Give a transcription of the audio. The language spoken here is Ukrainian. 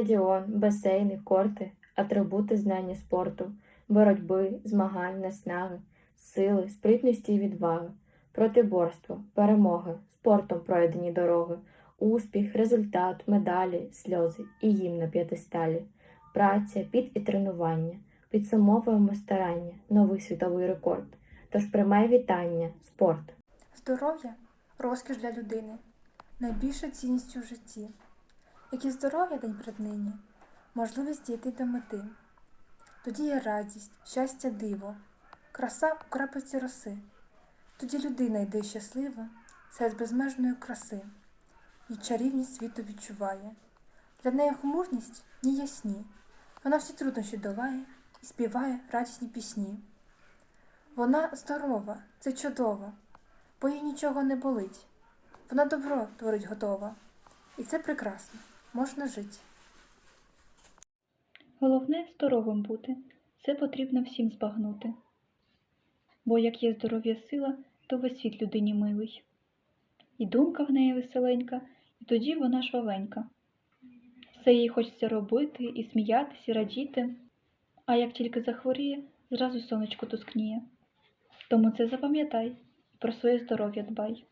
стадіон, басейни, корти, атрибути знання спорту, боротьби, змагань, наснаги, сили, спритності і відваги, протиборство, перемоги, спортом пройдені дороги, успіх, результат, медалі, сльози і їм на п'ятисталі, праця, під і тренування, підсумовуємо старання, новий світовий рекорд. Тож приймай вітання, спорт. Здоров'я розкіш для людини, найбільша цінність у житті. Як і здоров'я день перед нині, можливість дійти до мети. Тоді є радість, щастя, диво, краса у крапельці роси. Тоді людина йде щаслива серед безмежної краси, і чарівність світу відчуває. Для неї хмурність ні ясні. Вона всі труднощі долає і співає радісні пісні. Вона здорова, це чудово, бо їй нічого не болить. Вона добро творить готова, і це прекрасно, можна жити. Головне здоровим бути, це потрібно всім збагнути. Бо як є здоров'я сила, то весь світ людині милий. І думка в неї веселенька, і тоді вона жвавенька. Все їй хочеться робити, і сміятись, і радіти, а як тільки захворіє, зразу сонечко тускніє. Тому це запам'ятай про своє здоров'я дбай.